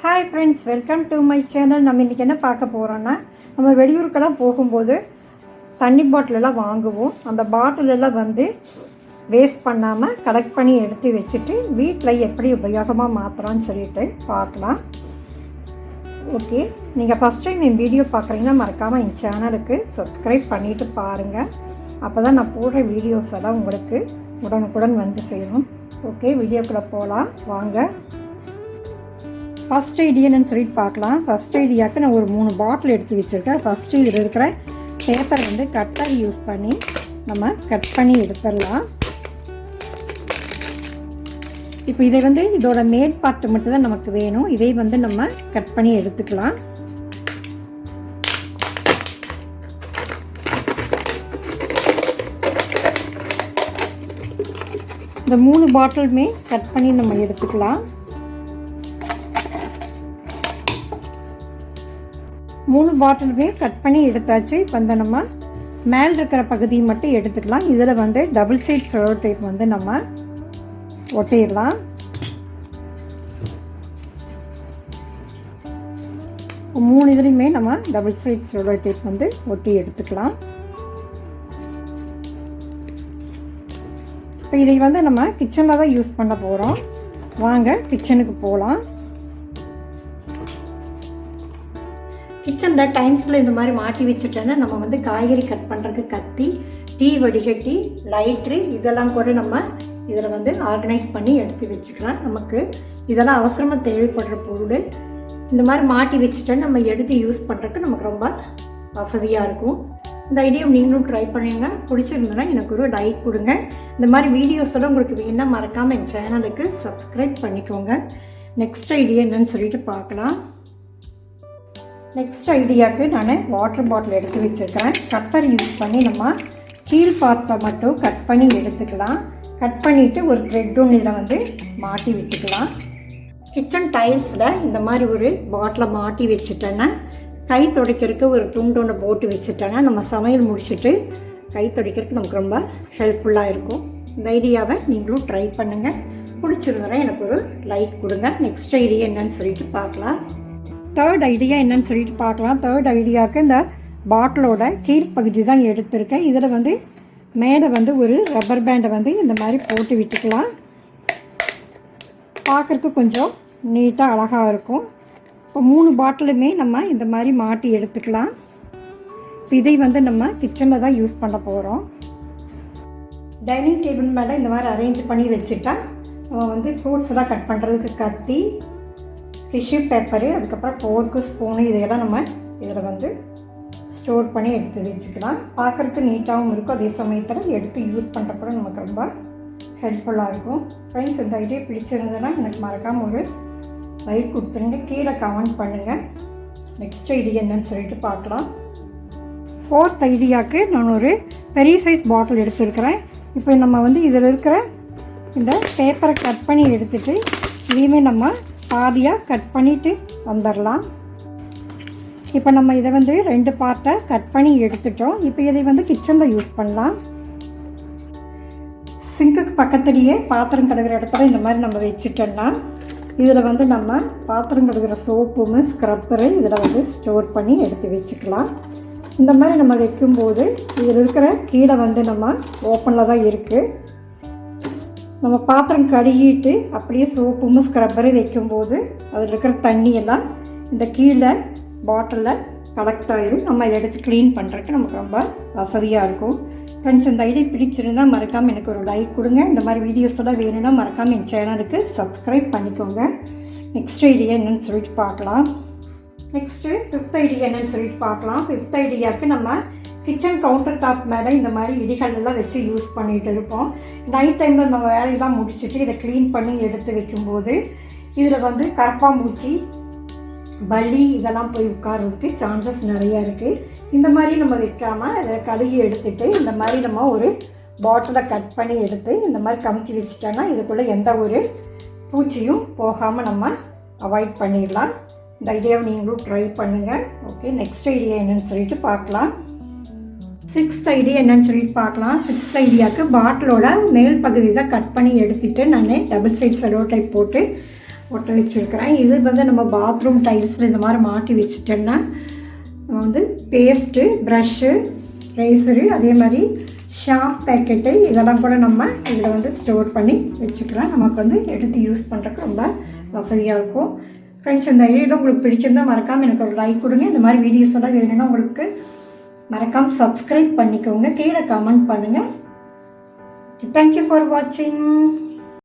Hi friends welcome to my channel நம்ம இன்றைக்கி என்ன பார்க்க போகிறோன்னா நம்ம வெளியூருக்கெல்லாம் போகும்போது தண்ணி பாட்டிலெல்லாம் வாங்குவோம். அந்த பாட்டிலெல்லாம் வந்து வேஸ்ட் பண்ணாமல் கலெக்ட் பண்ணி எடுத்து வச்சுட்டு வீட்டில் எப்படி உபயோகமாக மாற்றலாம்னு சொல்லிட்டு பார்க்கலாம். ஓகே நீங்கள் ஃபஸ்ட் டைம் என் வீடியோ பார்க்குறீங்கன்னா மறக்காமல் என் சேனலுக்கு சப்ஸ்கிரைப் பண்ணிவிட்டு பாருங்கள் அப்போ தான் நான் போடுற வீடியோஸ் எல்லாம் உங்களுக்கு உடனுக்குடன் வந்து சேரும். ஓகே வீடியோக்குள்ளே போகலாம் வாங்க. ஃபஸ்ட் என்னன்னு சொல்லிட்டு பார்க்கலாம். ஃபஸ்ட் ஐடியாவுக்கு நான் ஒரு மூணு பாட்டில் எடுத்து வச்சுருக்கேன். ஃபஸ்ட்டு இதில் இருக்கிற பேப்பர் வந்து கட்டர் யூஸ் பண்ணி நம்ம கட் பண்ணி எடுத்துடலாம். இப்போ இதை வந்து இதோட மேட் பார்ட்டு மட்டும் தான் நமக்கு வேணும். இதை வந்து நம்ம கட் பண்ணி எடுத்துக்கலாம். இந்த மூணு பாட்டிலுமே கட் பண்ணி நம்ம எடுத்துக்கலாம். மூணு பாட்டிலுமே கட் பண்ணி எடுத்தாச்சு. இப்போ வந்து நம்ம மேல் இருக்கிற பகுதியை மட்டும் எடுத்துக்கலாம். இதில் வந்து டபுள் சைட் செலோ டேப் வந்து நம்ம ஒட்டிடலாம். மூணு இதுலேயுமே நம்ம டபுள் சைட் செலோ டேப் வந்து ஒட்டி எடுத்துக்கலாம். இப்போ இதை வந்து நம்ம கிச்சனில் தான் யூஸ் பண்ண போகிறோம் வாங்க கிச்சனுக்கு போகலாம் கிச்சனில் டைம்ஸில் இந்த மாதிரி மாட்டி வச்சுட்டோன்னா நம்ம வந்து காய்கறி கட் பண்ணுறதுக்கு கத்தி டீ வடிகட்டி லைட்ரு இதெல்லாம் கூட நம்ம இதில் வந்து ஆர்கனைஸ் பண்ணி எடுத்து வச்சுக்கலாம். நமக்கு இதெல்லாம் அவசரமாக தேவைப்படுற பொருள். இந்த மாதிரி மாட்டி வச்சுட்டா நம்ம எடுத்து யூஸ் பண்ணுறதுக்கு நமக்கு ரொம்ப வசதியாக இருக்கும். இந்த ஐடியா நீங்களும் ட்ரை பண்ணுங்க. பிடிச்சிருந்தனா எனக்கு ஒரு லைக் கொடுங்க. இந்த மாதிரி வீடியோஸோட உங்களுக்கு வேணால் மறக்காமல் என் சேனலுக்கு சப்ஸ்கிரைப் பண்ணிக்கோங்க. நெக்ஸ்ட் ஐடியா என்னன்னு சொல்லிட்டு பார்க்கலாம். நெக்ஸ்ட் ஐடியாவுக்கு நான் வாட்டர் பாட்டில் எடுத்து வச்சுருக்கிறேன். கட்டர் யூஸ் பண்ணி நம்ம கீழ் பார்ட்டை மட்டும் கட் பண்ணி எடுத்துக்கலாம். கட் பண்ணிவிட்டு ஒரு த்ரெட் ஒன்று இதில் வந்து மாட்டி விட்டுக்கலாம். கிச்சன் டைல்ஸில் இந்த மாதிரி ஒரு பாட்டிலை மாட்டி வச்சுட்டேன்னா கை துடைக்கிறதுக்கு ஒரு துண்டு ஒன்று போட்டு வச்சுட்டேன்னா நம்ம சமையல் முடிச்சுட்டு கை துடைக்கிறதுக்கு நமக்கு ரொம்ப ஹெல்ப்ஃபுல்லாக இருக்கும். இந்த ஐடியாவை நீங்களும் ட்ரை பண்ணுங்கள் பிடிச்சிருந்தேன் எனக்கு ஒரு லைக் கொடுங்க. நெக்ஸ்ட் ஐடியா என்னன்னு சொல்லிட்டு பார்க்கலாம். தேர்ட் ஐடியா என்னன்னு சொல்லிட்டு பார்க்கலாம். தேர்ட் ஐடியாவுக்கு இந்த பாட்டிலோட கீழ்ப்பகுதி தான் எடுத்திருக்கேன். இதில் வந்து மேலே வந்து ஒரு ரப்பர் பேண்டை வந்து இந்த மாதிரி போட்டு விட்டுக்கலாம். பார்க்குறக்கு கொஞ்சம் நீட்டாக அழகாக இருக்கும். இப்போ மூணு பாட்டிலுமே நம்ம இந்த மாதிரி மாட்டி எடுத்துக்கலாம். இப்போ இதை வந்து நம்ம கிச்சனில் தான் யூஸ் பண்ண போகிறோம் டைனிங் டேபிள் மேலே இந்த மாதிரி அரேஞ்ச் பண்ணி வச்சுட்டா நம்ம வந்து ஃப்ரூட்ஸ் எல்லாம் கட் பண்ணுறதுக்கு கத்தி டிஷ்யூ பேப்பரு அதுக்கப்புறம் ஃபோர்க்கு ஸ்பூனு இதையெல்லாம் நம்ம இதில் வந்து ஸ்டோர் பண்ணி எடுத்து வச்சுக்கலாம். பார்க்குறதுக்கு நீட்டாகவும் இருக்கும். அதே சமயத்தில் எடுத்து யூஸ் பண்ணுறப்ப நமக்கு ரொம்ப ஹெல்ப்ஃபுல்லாக இருக்கும். ஃப்ரெண்ட்ஸ் இந்த ஐடியா பிடிச்சிருந்ததுன்னா எனக்கு மறக்காமல் ஒரு லைக் கொடுத்துருங்க. கீழே கமெண்ட் பண்ணுங்கள் நெக்ஸ்ட் ஐடியா என்னன்னு சொல்லிட்டு பார்க்கலாம். ஃபோர்த் ஐடியாவுக்கு நான் ஒரு பெரிய சைஸ் பாட்டில் எடுத்துருக்கிறேன். இப்போ நம்ம வந்து இதில் இருக்கிற இந்த பேப்பரை கட் பண்ணி எடுத்துகிட்டு இதையுமே நம்ம பாதியாக கட் பண்ணிவிட்டு வந்துடலாம் இப்போ நம்ம இதை வந்து ரெண்டு பார்ட்டை கட் பண்ணி எடுத்துட்டோம். இப்போ இதை வந்து கிச்சனில் யூஸ் பண்ணலாம். சிங்குக்கு பக்கத்துலேயே பாத்திரம் கழுவுற இடத்துல இந்த மாதிரி நம்ம வச்சுட்டோம்னா இதில் வந்து நம்ம பாத்திரம் கழுவுற சோப்பும் ஸ்க்ரப்பரு இதில் வந்து ஸ்டோர் பண்ணி எடுத்து வச்சுக்கலாம். இந்த மாதிரி நம்ம வைக்கும்போது இதில் இருக்கிற கீழே வந்து நம்ம ஓப்பனில் தான் இருக்குது நம்ம பாத்திரம் கழுகிட்டு அப்படியே சோப்பும் ஸ்க்ரப்பரை வைக்கும்போது அதில் இருக்கிற தண்ணியெல்லாம் இந்த கீழே பாட்டிலில் கலெக்ட் ஆயிரும். நம்ம இதை எடுத்து க்ளீன் பண்ணுறதுக்கு நமக்கு ரொம்ப வசதியாக இருக்கும். ஃப்ரெண்ட்ஸ் இந்த ஐடியா பிடிச்சிருந்தால் மறக்காமல் எனக்கு ஒரு லைக் கொடுங்க. இந்த மாதிரி வீடியோஸ் எல்லாம் வேணும்னா மறக்காமல் என் சேனலுக்கு சப்ஸ்கிரைப் பண்ணிக்கோங்க. நெக்ஸ்ட் ஐடியா என்னென்னு சொல்லிட்டு பார்க்கலாம். நெக்ஸ்ட்டு ஃபிஃப்த் ஐடியா என்னன்னு சொல்லிட்டு பார்க்கலாம். ஃபிஃப்த் ஐடியாவுக்கு நம்ம கிச்சன் கவுண்டர் டாப் மேலே இந்த மாதிரி இடிகள் எல்லாம் வச்சு யூஸ் பண்ணிகிட்டு இருப்போம். நைட் டைமில் நம்ம வேலையெல்லாம் முடிச்சுட்டு இதை க்ளீன் பண்ணி எடுத்து வைக்கும்போது இதில் வந்து கரப்பாம்பூச்சி பலி இதெல்லாம் போய் உட்கார்றதுக்கு சான்சஸ் நிறையா இருக்குது இந்த மாதிரி நம்ம வைக்காமல் இதை கழுகி எடுத்துட்டு இந்த மாதிரி நம்ம ஒரு பாட்டிலை கட் பண்ணி எடுத்து இந்த மாதிரி கமுக்கி வச்சுட்டோன்னா இதுக்குள்ளே எந்த ஒரு பூச்சியும் போகாமல் நம்ம அவாய்ட் பண்ணிடலாம். இந்த ஐடியாவை நீங்களும் ட்ரை பண்ணுங்கள் ஓகே நெக்ஸ்ட் ஐடியா என்னென்னு சொல்லிட்டு பார்க்கலாம். சிக்ஸ்த் ஐடியா என்னன்னு சொல்லி பார்க்கலாம். சிக்ஸ்த் ஐடியாவுக்கு பாட்டிலோட மேல் பகுதி தான் கட் பண்ணி எடுத்துகிட்டு நான் டபுள் சைட் செலோ டைப் போட்டு ஒட்ட வச்சுருக்கிறேன். இது வந்து நம்ம பாத்ரூம் டைல்ஸில் இந்த மாதிரி மாட்டி வச்சுட்டோன்னா வந்து பேஸ்ட்டு ப்ரஷ்ஷு ரேசரு அதே மாதிரி ஷார்ப் பேக்கெட்டு இதெல்லாம் கூட நம்ம இதில் வந்து ஸ்டோர் பண்ணி வச்சுக்கலாம். நமக்கு வந்து எடுத்து யூஸ் பண்ணுறதுக்கு ரொம்ப வசதியாக இருக்கும். ஃப்ரெண்ட்ஸ் இந்த வீடியோ உங்களுக்கு பிடிச்சிருந்தா மறக்காமல் எனக்கு ஒரு லைக் கொடுங்க. இந்த மாதிரி வீடியோஸ் எல்லாம் வேணும்னா உங்களுக்கு மறக்காமல் சப்ஸ்கிரைப் பண்ணிக்கோங்க. கீழே கமெண்ட் பண்ணுங்கள் தேங்க்யூ ஃபார் வாட்சிங்